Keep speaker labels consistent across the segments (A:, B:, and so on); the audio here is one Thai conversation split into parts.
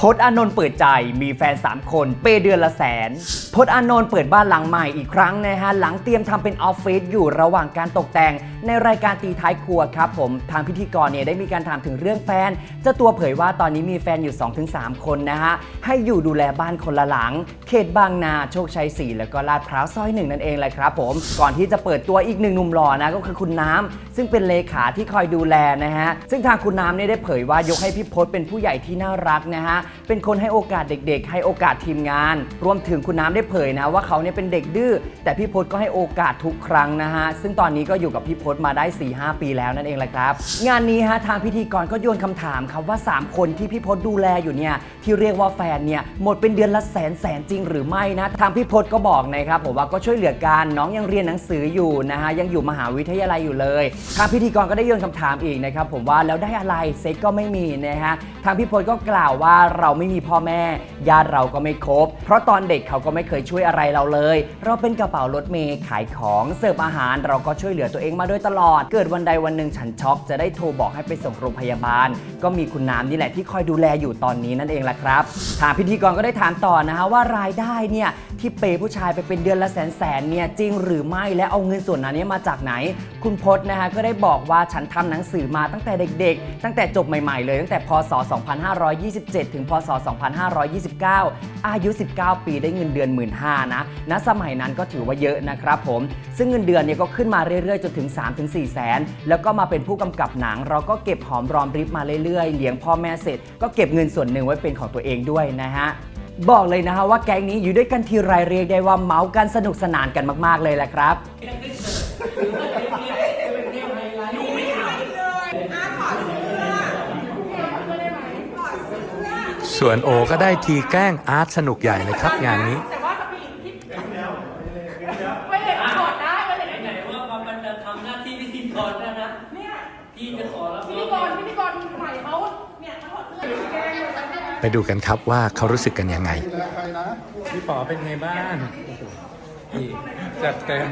A: พจน์อานนท์เปิดใจมีแฟน 3 คน เปเดือนละแสนพจน์อานนท์เปิดบ้านหลังใหม่อีกครั้งนะฮะ หลังเตรียมทำเป็นออฟฟิศอยู่ระหว่างการตกแต่ง ในรายการตีท้ายครัวครับผม ทางพิธีกรเนี่ยได้มีการถามถึงเรื่องแฟน เจ้าตัวเผยว่าตอนนี้มีแฟนอยู่ 2-3 คนนะฮะ ให้อยู่ดูแลบ้านคนละหลัง เขตบางนาโชคชัย 4 แล้วก็ลาดพร้าวซอยหนึ่งนั่นเองแหละครับผม ก่อนที่จะเปิดตัวอีกหนึ่งหนุ่มหล่อนะก็คือคุณน้ำซึ่งเป็นเลขาที่คอยดูแลนะฮะซึ่งทางคุณน้ำเนี่ยได้เผยว่ายกให้พี่พศเป็นผู้ใหญ่ที่น่ารักนะฮะเป็นคนให้โอกาสเด็ก ๆ ให้โอกาสทีมงาน รวมถึงคุณน้ำได้เผยนะว่าเขาเนี่ยเป็นเด็กดื้อแต่พี่พศก็ให้โอกาสทุกครั้งนะฮะซึ่งตอนนี้ก็อยู่กับพี่พศมาได้ 4-5 ปีแล้วนั่นเองแหละครับ งานนี้ฮะทางพิธีกรก็โยนคำถามครับว่า 3 คนที่พี่พศดูแลอยู่เนี่ยที่เรียกว่าแฟนเนี่ยหมดเป็นเดือนละแสนแสนจริงหรือไม่นะทางพี่พศก็บอกนะครับผมว่าก็ช่วยเหลือกันน้องยังเรียนหนังสืออยู่นะฮะยังอยู่มหาวิทยาลัยอยู่เลยทางพิธีกรก็ได้โยนคำถามอีกนะครับผมว่าแล้วได้อะไรเซ็กก็ไม่มีนะฮะ ทางพี่พศก็กล่าวว่าเราไม่มีพ่อแม่ ญาติเราก็ไม่ครบ เพราะตอนเด็กเขาก็ไม่เคยช่วยอะไรเราเลย เราเป็นกระเป๋ารถเมย์ขายของเสิร์ฟอาหารเราก็ช่วยเหลือตัวเองมาโดยตลอด เกิดวันใดวันหนึ่งฉันช็อกจะได้โทรบอกให้ไปส่งโรงพยาบาล ก็มีคุณน้ำนี่แหละที่คอยดูแลอยู่ตอนนี้นั่นเองละครับทางพิธีกรก็ได้ถามต่อนะฮะว่ารายได้เนี่ยที่เปย์ผู้ชายไปเป็นเดือนละแสนแสนเนี่ยจริงหรือไม่และเอาเงินส่วนนั้นเนี่ยมาจากไหน คุณพจน์นะฮะก็ได้บอกว่าฉันทำหนังสือมาตั้งแต่เด็ก ๆ ตั้งแต่จบใหม่ ๆ เลยตั้งแต่พศ2527 ถึงพศ 2529 อายุ 19 ปีได้เงินเดือน 1 5ื่นนะณสมัยนั้นก็ถือว่าเยอะนะครับผม ซึ่งเงินเดือนเนี่ยก็ขึ้นมาเรื่อยๆ จนถึง 3-4 แสน แล้วก็มาเป็นผู้กำกับหนัง เราก็เก็บหอมรอมริบมาเรื่อยๆ เลี้ยงพ่อแม่เสร็จ ก็เก็บเงินส่วนหนึ่งไว้เป็นของตัวเองด้วยนะฮะบอกเลยนะฮะว่าแก๊งนี้อยู่ด้วยกันทีไรเรียกได้ว่าเมาส์กันสนุกสนานกันมากๆเลยแหละครับ
B: ส่วนโอก็ได้ทีแกล้งอาร์ตสนุกใหญ่เลยครับงานนี้
C: แต่ว่าสปีดที่ไม่เห็นกดได้ไม่เห็น
D: ไหนว่ามันจะทำหน้าที่พิธีกรแล้วนะ
C: เนี่ย
D: พี่จะขอรับ
C: พิธีกรพิธีกรใหม่เขาเนี่ยทั้งหมดเพื่อนแกงหมดแล้วเนี่ย
B: ไปดูกันครับว่าเขารู้สึกกันยังไง
E: พี่ป๋อเป็นไงบ้างนี่จัดเต็ม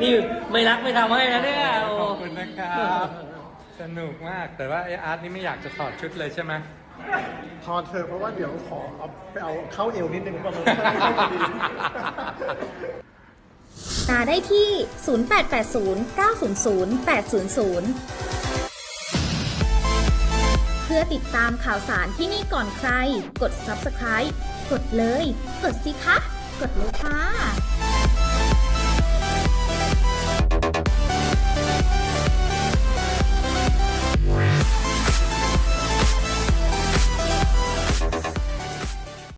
D: นี่ไม่รักไม่ทำให้นะเนี่ยโอ้
E: ขอบคุณนะครับ สนุกมาก แต่ว่าไออาร์ตนี่ไม่อยากจะถอดชุดเลยใช่ไหม
F: ถอดเถอะเพราะว่าเดี๋ยวขอเอาไปเอาเข้าเอวนิดนึงประมาณ
G: มาได้ที่ 0880 900 800 เพื่อติดตามข่าวสารที่นี่ก่อนใคร กด subscribe กดเลย กดสิคะ กดเลยค่ะ